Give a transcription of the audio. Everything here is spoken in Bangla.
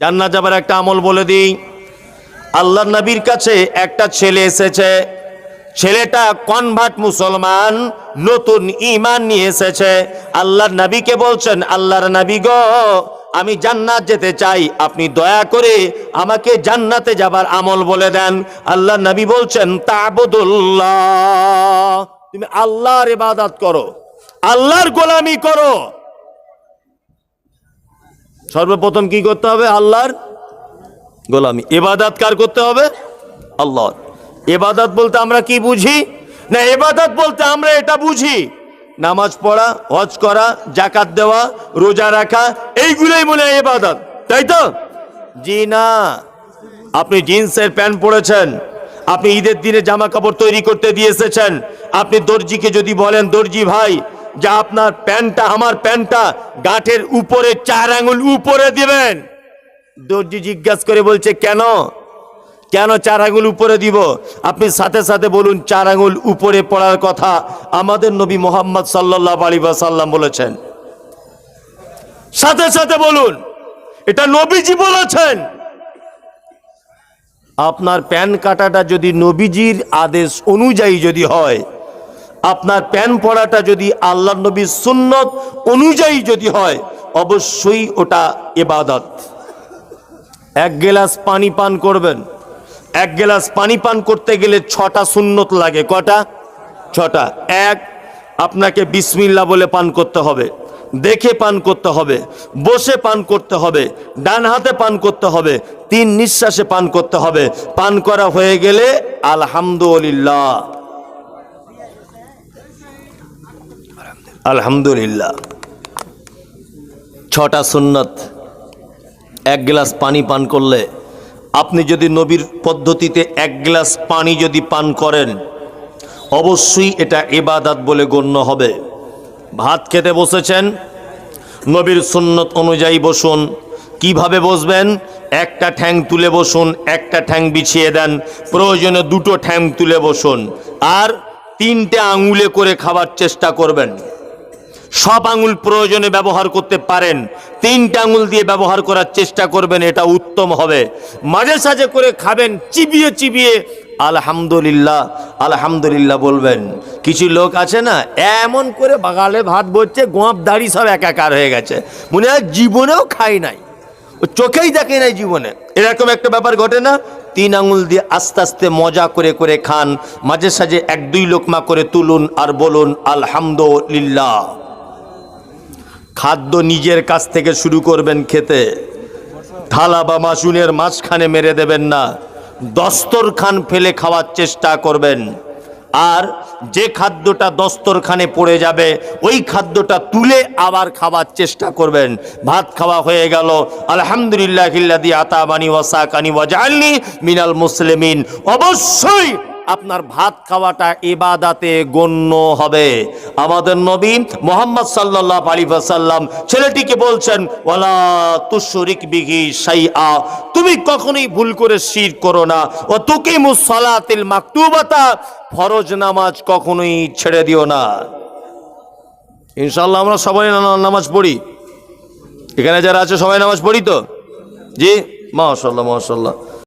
জান্নাত যাবার একটা আমল বলে দিই। আল্লাহ নবীর কাছে একটা ছেলে এসেছে। ছেলেটা কনভার্ট মুসলমান, নতুন ইমান নিয়ে এসেছে। আল্লাহর নবীকে বলছেন, আল্লাহর নবী গো, আমি জান্নাত যেতে চাই। আপনি দয়া করে আমাকে জান্নাতে যাবার আমল বলে দেন। আল্লাহ নবী বলছেন, তাবুদুল্লাহ, তুমি আল্লাহর ইবাদত করো, আল্লাহর গোলামি করো সর্বপ্রথম কি করতে হবে? আল্লাহর গোলামি। এবাদাত কার করতে হবে? আল্লাহর। এবাদাত বলতে আমরা কি বুঝি? না, এবাদাত বলতে আমরা এটা বুঝি। নামাজ পড়া, হজ করা জাকাত দেওয়া, রোজা রাখা, এইগুলোই মনে হয় এবাদাত। তাই তো? জি না। আপনি জিন্সের প্যান্ট পরেছেন। আপনি ঈদের দিনে জামা কাপড় তৈরি করতে দিয়ে এসেছেন। আপনি দর্জিকে যদি বলেন, দর্জি ভাই যা আপনার প্যান্টটা, আমার প্যান্টটা গাঁঠের উপরে, চার আঙুল উপরে দিবেন। দর্জি জিজ্ঞাসা করে বলছে, কেন? কেন চার আঙুল উপরে দিব? আপনি সাথে সাথে বলুন, চার আঙুল উপরে পড়ার কথা আমাদের নবী মোহাম্মদ সাল্লাহ আলী সাল্লাম বলেছেন। সাথে সাথে বলুন, এটা নবীজি বলেছেন। আপনার প্যান কাটাটা যদি নবীজির আদেশ অনুযায়ী যদি হয় আপনার প্যান পড়াটা যদি আল্লাহ নবীর সুন্নত অনুযায়ী যদি হয়, অবশ্যই ওটা এবাদত এক গেলাস পানি পান করবেন। এক গেলাস পানি পান করতে গেলে ছটা সুন্নত লাগে। কটা? ছটা। এক, আপনাকে বিসমিল্লা বলে পান করতে হবে। দেখে পান করতে হবে। বসে পান করতে হবে। ডান হাতে পান করতে হবে। তিন নিঃশ্বাসে পান করতে হবে। পান করা হয়ে গেলে আলহামদুলিল্লাহ। আলহামদুলিল্লাহ। ছটা সুন্নত, এক গ্লাস পানি পান করলে আপনি যদি নবীর পদ্ধতিতে এক গ্লাস পানি যদি পান করেন, অবশ্যই এটা এবাদাত বলে গণ্য হবে। ভাত খেতে বসেছেন, নবীর সুন্নত অনুযায়ী বসুন। কীভাবে বসবেন? একটা ঠ্যাং তুলে বসুন, একটা ঠ্যাং বিছিয়ে দেন, প্রয়োজনে দুটো ঠ্যাং তুলে বসুন। আর তিনটে আঙুলে করে খাবার চেষ্টা করবেন। সব আঙুল প্রয়োজনে ব্যবহার করতে পারেন। তিনটা আঙুল দিয়ে ব্যবহার করার চেষ্টা করবেন, এটা উত্তম হবে। মাঝে সাঝে করে খাবেন, চিবিয়ে চিবিয়ে, আলহামদুলিল্লাহ আলহামদুলিল্লাহ বলবেন। কিছু লোক আছে না, এমন করে বাগালে ভাত বলছে গোঁপ দাড়ি সব একাকার হয়ে গেছে। মনে হয় জীবনেও খাই নাই। চোখেই দেখে নাই জীবনে। এরকম একটা ব্যাপার ঘটে না তিন আঙুল দিয়ে আস্তে আস্তে মজা করে করে খান। মাঝে সাঝে এক দুই লোকমা করে তুলুন আর বলুন, আলহামদুলিল্লাহ। খাদ্য নিজের কাছ থেকে শুরু করবেন খেতে। থালা বা মাসুনের মাঝখানে মেরে দেবেন না। দস্তর খান ফেলে খাওয়ার চেষ্টা করবেন। আর যে খাদ্যটা দস্তরখানে পড়ে যাবে, ওই খাদ্যটা তুলে আবার খাওয়ার চেষ্টা করবেন। ভাত খাওয়া হয়ে গেল। আলহামদুলিল্লাহ হিল্লাদি আতাবানি ওয়াসাকানি ওয়াজালনি মিনাল মুসলিমিন। অবশ্যই আপনার ভাত খাওয়াটা ইবাদাতে গণ্য হবে। আমাদের নবী মোহাম্মদ সাল্লাহ সাল্লাম ছেলেটিকে বলছেন, ওয়ালা তুশরিক বিহি সাইআ তুমি কখনোই ভুল করে শির করো না। ও তুকিমু সালাতিল মাকতুবাতা। ফরজ নামাজ কখনোই ছেড়ে দিও না। ইনশাল্লাহ আমরা সবাই নামাজ পড়ি। এখানে যারা আছে সবাই নামাজ পড়ি তো? জি? মাশাল্লাহ মাশাল্লাহ